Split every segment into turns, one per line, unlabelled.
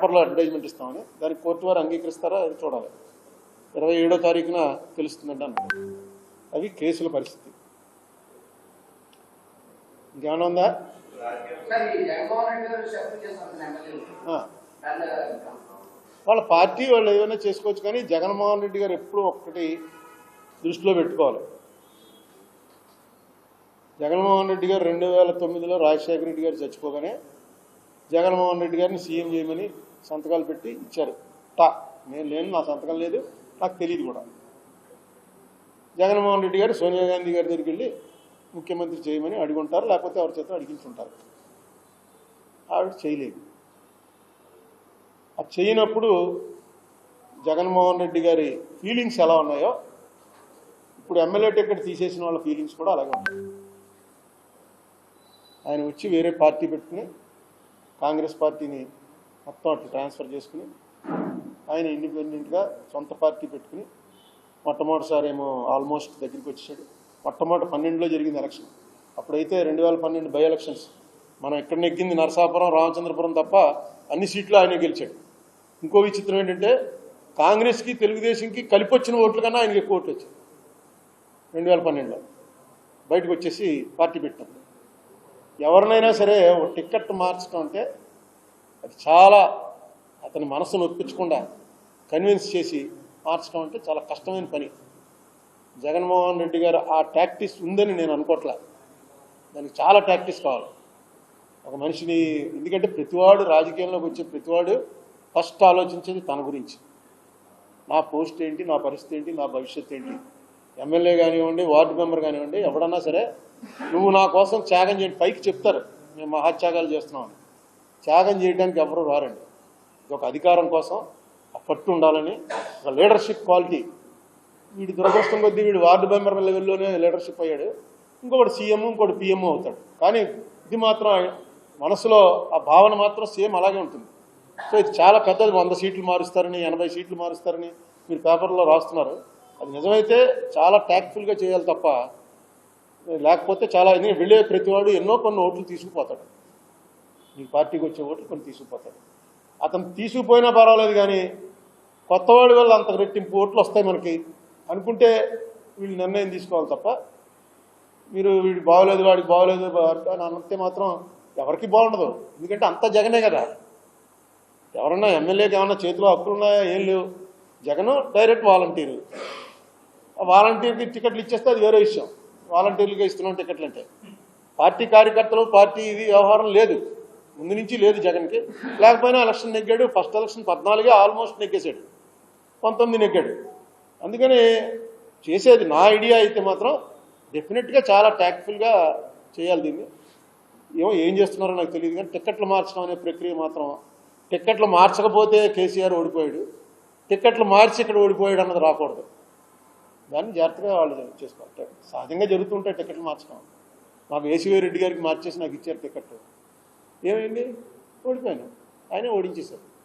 పేపర్లో అడ్వర్టైజ్మెంట్ ఇస్తామని. దానికి కోర్టు వారు అంగీకరిస్తారా అది చూడాలి. ఇరవై ఏడో తారీఖున తెలుస్తుందంట అన్నారు అవి కేసుల పరిస్థితి. ఇంకేమైనా ఉందా? వాళ్ళ పార్టీ వాళ్ళు ఏమైనా చేసుకోవచ్చు కానీ జగన్మోహన్ రెడ్డి గారు ఎప్పుడూ ఒక్కటి దృష్టిలో పెట్టుకోవాలి. జగన్మోహన్ రెడ్డి గారు రెండు వేల తొమ్మిదిలో రాజశేఖర రెడ్డి గారు చచ్చిపోగానే జగన్మోహన్ రెడ్డి గారిని సీఎం చేయమని సంతకాలు పెట్టి ఇచ్చారు. టా. నేను లేను నా సంతకం లేదు. నాకు తెలియదు కూడా. జగన్మోహన్ రెడ్డి గారు సోనియా గాంధీ గారి దగ్గరికి వెళ్ళి ముఖ్యమంత్రి చేయమని అడుగుంటారు. లేకపోతే ఎవరి చేత అడిగించుంటారు. ఆవిడ చేయలేదు. అది చేయనప్పుడు జగన్మోహన్ రెడ్డి గారి ఫీలింగ్స్ ఎలా ఉన్నాయో ఇప్పుడు ఎమ్మెల్యే టికెట్ తీసేసిన వాళ్ళ ఫీలింగ్స్ కూడా అలాగే ఉన్నాయి. ఆయన వచ్చి వేరే పార్టీ పెట్టుకుని కాంగ్రెస్ పార్టీని మొత్తం అటు ట్రాన్స్ఫర్ చేసుకుని ఆయన ఇండిపెండెంట్గా సొంత పార్టీ పెట్టుకుని మొట్టమొదటిసారి ఏమో ఆల్మోస్ట్ దగ్గరికి వచ్చాడు మొట్టమొదటి పన్నెండులో జరిగింది ఎలక్షన్. అప్పుడైతే రెండు వేల పన్నెండు బై ఎలక్షన్స్. మనం ఎక్కడ నెగ్గింది నరసాపురం రామచంద్రపురం తప్ప అన్ని సీట్లు ఆయన గెలిచాడు. ఇంకో విచిత్రం ఏంటంటే కాంగ్రెస్కి తెలుగుదేశంకి కలిపి వచ్చిన ఓట్ల కన్నా ఆయనకి ఎక్కువ ఓట్లు వచ్చాయి. రెండు వేల పన్నెండులో బయటకు వచ్చేసి పార్టీ పెట్టినప్పుడు. ఎవరినైనా సరే ఒక టికెట్ మార్చడం అంటే అది చాలా అతని మనసును ఒప్పించకుండా కన్విన్స్ చేసి మార్చడం అంటే చాలా కష్టమైన పని. జగన్మోహన్ రెడ్డి గారు ఆ టాక్టిస్ ఉందని నేను అనుకోవట్లే దానికి చాలా టాక్టిస్ కావాలి. ఒక మనిషిని ఎందుకంటే ప్రతివాడు రాజకీయంలోకి వచ్చే ప్రతివాడు ఫస్ట్ ఆలోచించేది తన గురించి. నా పోస్ట్ ఏంటి నా పరిస్థితి ఏంటి నా భవిష్యత్తు ఏంటి? ఎమ్మెల్యే కానివ్వండి వార్డు మెంబర్ కానివ్వండి ఎవడన్నా సరే నువ్వు నా కోసం త్యాగం చేయండి పైకి చెప్తారు. మేము మహాత్యాగాలు చేస్తున్నామని త్యాగం చేయడానికి ఎవరు రారండి. ఇది ఒక అధికారం కోసం ఆ పట్టు ఉండాలని ఒక లీడర్షిప్ క్వాలిటీ వీడి దురదృష్టం కొద్దీ వీడు వార్డు మెంబర్ లెవెల్లోనే లీడర్షిప్ అయ్యాడు. ఇంకొకటి సీఎం ఇంకోటి పిఎం అవుతాడు. కానీ ఇది మాత్రం మనసులో ఆ భావన మాత్రం సేమ్ అలాగే ఉంటుంది. సో ఇది చాలా పెద్దది. వంద సీట్లు మారుస్తారని ఎనభై సీట్లు మారుస్తారని మీరు పేపర్లో రాస్తున్నారు. అది నిజమైతే చాలా ట్యాక్ట్ఫుల్గా చేయాలి తప్ప లేకపోతే చాలా వెళ్ళే ప్రతివాడు ఎన్నో కొన్ని ఓట్లు తీసుకుపోతాడు. నీ పార్టీకి వచ్చే ఓట్లు కొన్ని తీసుకుపోతాడు. అతను తీసుకుపోయినా పర్వాలేదు కానీ కొత్తవాడి వల్ల అంత రెట్టింపు ఓట్లు వస్తాయి మనకి అనుకుంటే వీళ్ళు నిర్ణయం తీసుకోవాలి తప్ప మీరు వీడు బాగోలేదు వాడికి బాగోలేదు అని అనంతే మాత్రం ఎవరికి బాగుండదు. ఎందుకంటే అంత జగనే కదా. ఎవరన్నా ఎమ్మెల్యేకి ఏమన్నా చేతిలో హక్కులున్నాయా ఏం లేవు. Jagan direct volunteer. ఆ వాలంటీర్కి టికెట్లు ఇచ్చేస్తే అది వేరే విషయం. వాలంటీర్లుగా ఇస్తున్నాం టికెట్లు అంటే పార్టీ కార్యకర్తలు పార్టీ ఇది వ్యవహారం లేదు. ముందు నుంచి లేదు జగన్కి. లేకపోయినా ఎలక్షన్ నెగ్గాడు ఫస్ట్ ఎలక్షన్ పద్నాలుగే ఆల్మోస్ట్ నెగ్గేశాడు. పంతొమ్మిది నెగ్గాడు. అందుకని చేసేది నా ఐడియా అయితే మాత్రం డెఫినెట్గా చాలా ట్యాక్ట్ఫుల్గా చేయాలి దీన్ని. ఏమో ఏం చేస్తున్నారో నాకు తెలియదు కానీ టిక్కెట్లు మార్చడం అనే ప్రక్రియ మాత్రం టిక్కెట్లు మార్చకపోతే కేసీఆర్ ఓడిపోయాడు. టిక్కెట్లు మార్చి ఇక్కడ ఓడిపోయాడు అన్నది రాకూడదు. దాన్ని జాగ్రత్తగా వాళ్ళు చేసుకోవాలి. సహజంగా జరుగుతుంటాయి టికెట్లు మార్చడం. మాకు ఏసీవీ రెడ్డి గారికి మార్చేసి నాకు ఇచ్చారు టికెట్ ఏమైంది? ఓడిపోయాను. ఆయనే ఓడించేశారు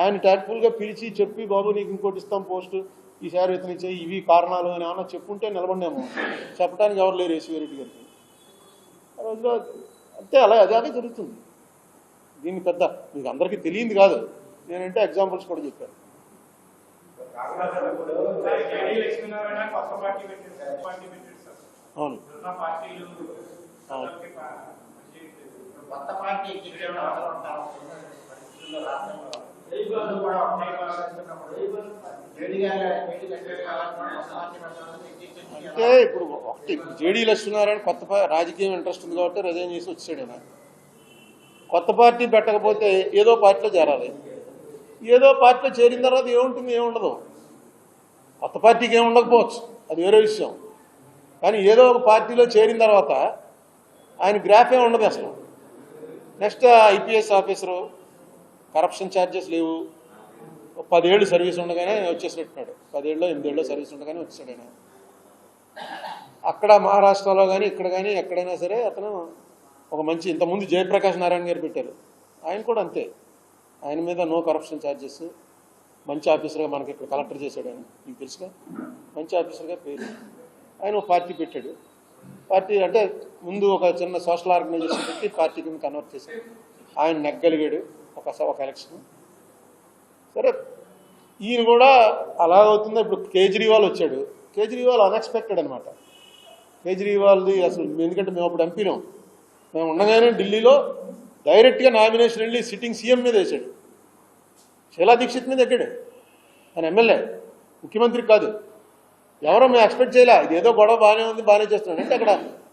ఆయన ట్యాక్ట్ఫుల్గా పిలిచి చెప్పి బాబు నీకు ఇంకోటి ఇస్తాం పోస్టు. ఈసారి ఇతను ఇచ్చే ఇవి కారణాలు అని ఏమన్నా చెప్పుంటే నిలబడినాము. చెప్పడానికి ఎవరు లేరు రెడ్డి గారికి ఆ రోజులో అంతే అలా అదే జరుగుతుంది. దీన్ని పెద్ద మీకు అందరికీ తెలియంది కాదు. నేనంటే ఎగ్జాంపుల్స్ కూడా చెప్పాను. అవును
ఉన్న పార్టీలు
అవును.
అందరికీ పా- మంచి
కొత్త పార్టీ గిరిజనులు పరిస్థితుల్లో రాష్ట్రంలో కూడా ఉన్నాయి జేడీ కొత్త పార్టీ
అంటే ఇప్పుడు ఒకటి జేడీ లక్ష్మీనారాయణ కొత్త రాజకీయం ఇంట్రెస్ట్ ఉంది కాబట్టి రిజైన్ చేసి వచ్చాడు ఆయన కొత్త పార్టీ పెట్టకపోతే ఏదో పార్టీలో చేరాలి. ఏదో పార్టీలో చేరిన తర్వాత ఏముంటుంది ఏముండదు. కొత్త పార్టీకి ఏమి ఉండకపోవచ్చు. అది వేరే విషయం. కానీ ఏదో ఒక పార్టీలో చేరిన తర్వాత ఆయన గ్రాఫ్ ఏమి ఉండదు అసలు. Next IPS officer corruption charges లేవు. పదేళ్ళు సర్వీస్ ఉండగానే వచ్చేసినట్టున్నాడు పదేళ్ళు ఎనిమిదేళ్ళు సర్వీస్ ఉండగానే వచ్చాడు ఆయన. అక్కడ మహారాష్ట్రలో కానీ ఇక్కడ కానీ ఎక్కడైనా సరే అతను ఒక మంచి ఇంతకుముందు జయప్రకాష్ నారాయణ గారు పెట్టారు. ఆయన కూడా అంతే. ఆయన మీద నో కరప్షన్ ఛార్జెస్ మంచి ఆఫీసర్గా మనకి ఇక్కడ కలెక్టర్ చేశాడు ఆయన. మీకు తెలుసుగా? మంచి ఆఫీసర్గా పేరు. ఆయన ఒక పార్టీ పెట్టాడు. పార్టీ అంటే ముందు ఒక చిన్న సోషల్ ఆర్గనైజేషన్ పెట్టి పార్టీ కింద కన్వర్ట్ చేశాడు ఆయన నెగ్గలిగాడు ఒక ఒక ఎలక్షన్ సరే ఈయన కూడా అలా అవుతుందో? ఇప్పుడు కేజ్రీవాల్ వచ్చాడు. కేజ్రీవాల్ అన్ఎక్స్పెక్టెడ్ అనమాట కేజ్రీవాల్ది అసలు ఎందుకంటే మేము అప్పుడు ఎంపీనాం మేము ఉండగానే ఢిల్లీలో డైరెక్ట్గా నామినేషన్ వెళ్ళి సిట్టింగ్ సీఎం మీద వేసాడు. శీలా దీక్షిత్ మీద ఎక్కాడు. ఆయన ఎమ్మెల్యే. ముఖ్యమంత్రి కాదు. ఎవరో మేము ఎక్స్పెక్ట్ చేయలే. ఇది ఏదో గొడవ బాగానే ఉంది బాగానే చేస్తున్నాడు. అంటే అక్కడ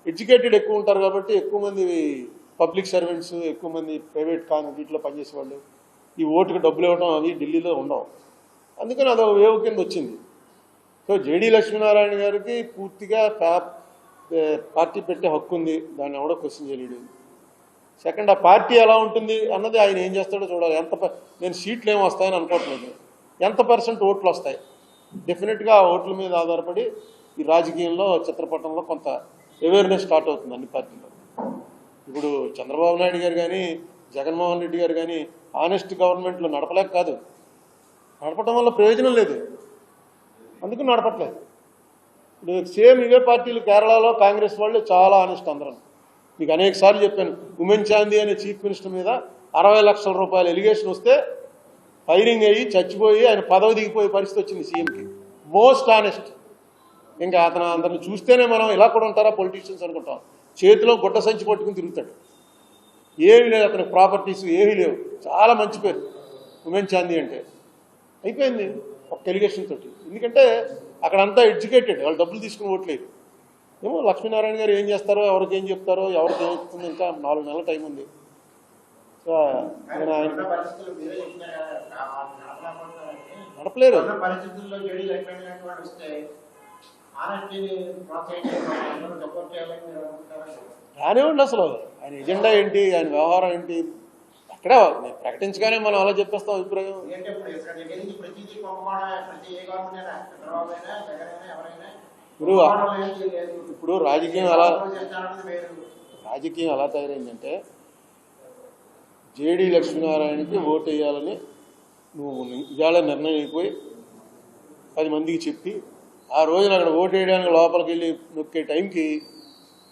ఎడ్యుకేటెడ్ ఎక్కువ ఉంటారు కాబట్టి ఎక్కువ మంది పబ్లిక్ సర్వెంట్స్ ఎక్కువ మంది ప్రైవేట్ కాన్ వీటిలో పనిచేసే వాళ్ళు ఈ ఓటుకు డబ్బులు ఇవ్వడం అవి ఢిల్లీలో ఉండవు. అందుకని అదొక వేవ్ కింద వచ్చింది. సో జేడీ లక్ష్మీనారాయణ గారికి పూర్తిగా పార్టీ పెట్టే హక్కు ఉంది. దాన్ని ఎవడో క్వశ్చన్ చేయలేడు. సెకండ్ ఆ పార్టీ ఎలా ఉంటుంది అన్నది ఆయన ఏం చేస్తాడో చూడాలి. ఎంత నేను సీట్లు ఏమి వస్తాయని అనుకోవట్లేదు. ఎంత పర్సెంట్ ఓట్లు వస్తాయి? డెఫినెట్గా ఓట్ల మీద ఆధారపడి ఈ రాజకీయంలో చిత్రపటంలో కొంత అవేర్నెస్ స్టార్ట్ అవుతుంది అన్ని పార్టీలో ఇప్పుడు చంద్రబాబు నాయుడు గారు కానీ జగన్మోహన్ రెడ్డి గారు కానీ ఆనెస్ట్ గవర్నమెంట్లో నడపలేక కాదు. నడపటం వల్ల ప్రయోజనం లేదు. అందుకు నడపట్లేదు. ఇప్పుడు సేమ్ ఇవే పార్టీలు కేరళలో కాంగ్రెస్ వాళ్ళు చాలా ఆనెస్ట్ అందరం. మీకు అనేక సార్లు చెప్పాను ఉమెన్ చాందీ అనే చీఫ్ మినిస్టర్ మీద అరవై లక్షల రూపాయల ఎలిగేషన్ వస్తే ఫైరింగ్ అయ్యి చచ్చిపోయి ఆయన పదవి దిగిపోయే పరిస్థితి వచ్చింది సీఎంకి. మోస్ట్ ఆనెస్ట్ ఇంకా అతను అందరిని చూస్తేనే మనం ఇలా కూడా ఉంటారా పొలిటీషియన్స్ అనుకుంటాం. చేతిలో గుడ్డ సంచి పట్టుకుని తిరుగుతాడు. ఏమీ లేదు అతనికి ప్రాపర్టీస్ ఏమీ లేవు. చాలా మంచి పేరు. ఉమెన్ చాందీ అంటే. అయిపోయింది. ఒక ఎలిగేషన్ తోటి. ఎందుకంటే అక్కడంతా ఎడ్యుకేటెడ్ వాళ్ళు డబ్బులు తీసుకుని ఓట్లేదు. ఏమో లక్ష్మీనారాయణ గారు ఏం చేస్తారో ఎవరికి ఏం చెప్తారో ఎవరికి ఏం ఇంకా నాలుగు నెలల టైం ఉంది. సో ఆయన నడపలేరు. రానివ్వండి అసలు. ఆయన ఎజెండా ఏంటి? ఆయన వ్యవహారం ఏంటి? అక్కడ ప్రకటించగానే మనం అలా చెప్పేస్తాం అభిప్రాయం.
ఇప్పుడు
ఇప్పుడు రాజకీయం అలా రాజకీయం ఎలా తయారైందంటే జేడి లక్ష్మీనారాయణకి ఓటు వేయాలని నువ్వు ఇవాళ నిర్ణయం అయిపోయి పది మందికి చెప్పి ఆ రోజున అక్కడ ఓటు వేయడానికి లోపలికి వెళ్ళి నొక్కే టైంకి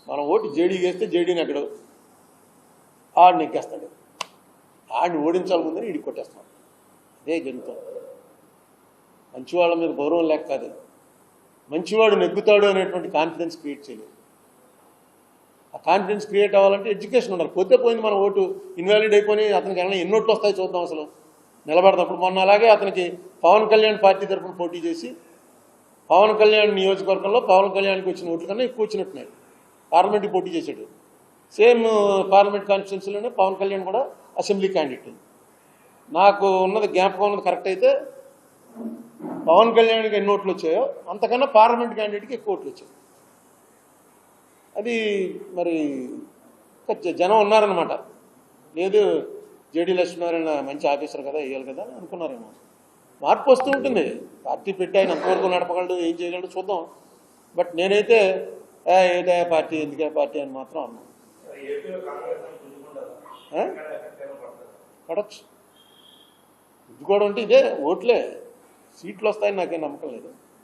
మనం ఓటు జేడీకి వేస్తే జేడీని అక్కడ ఆడిని ఎక్కేస్తాడు. ఆడిని ఓడించాలి ముందని ఇడికి కొట్టేస్తాం. అదే జంతువు మంచివాళ్ళ మీద గౌరవం లేక కాదు. మంచివాడు నెగ్గుతాడు అనేటువంటి కాన్ఫిడెన్స్ క్రియేట్ చేయలేదు. ఆ కాన్ఫిడెన్స్ క్రియేట్ అవ్వాలంటే ఎడ్యుకేషన్ ఉండాలి. పోతే పోయింది మన ఓటు. ఇన్వాలిడ్ అయిపోయి అతనికి ఏమైనా ఎన్ని ఓట్లు వస్తాయి చూద్దాం అసలు. నిలబడదప్పుడు మొన్న అలాగే అతనికి పవన్ కళ్యాణ్ పార్టీ తరఫున పోటీ చేసి పవన్ కళ్యాణ్ నియోజకవర్గంలో పవన్ కళ్యాణ్కి వచ్చిన ఓట్ల కన్నా ఎక్కువ వచ్చినట్టున్నాయి. పార్లమెంట్కి పోటీ చేశాడు. సేమ్ పార్లమెంట్ కాన్స్టిట్యున్సీలోనే పవన్ కళ్యాణ్ కూడా అసెంబ్లీ క్యాండిడేట్. నాకు ఉన్నది జ్ఞాపకం ఉన్నది కరెక్ట్ అయితే పవన్ కళ్యాణ్కి ఎన్ని ఓట్లు వచ్చాయో అంతకన్నా పార్లమెంట్ క్యాండిడేట్కి ఎక్కువ ఓట్లు వచ్చాయి. అది మరి జ- జనం ఉన్నారనమాట లేదు జేడి లక్ష్మీనారాయణ మంచి ఆఫీసర్ కదా వేయాలి కదా అని అనుకున్నారేమో. మార్పు వస్తూ ఉంటుంది. పార్టీ పెట్టి ఆయన ఎంతవరకు నడపగలడు ఏం చేయగలడు చూద్దాం. బట్ నేనైతే "ఏ, ఏదే పార్టీ ఎందుకే పార్టీ అని మాత్రం అన్నాను పడచ్చు. ఇది కూడా ఉంటే ఇదే ఓట్లే. సీట్లు వస్తాయని నాకేం నమ్మకం లేదు.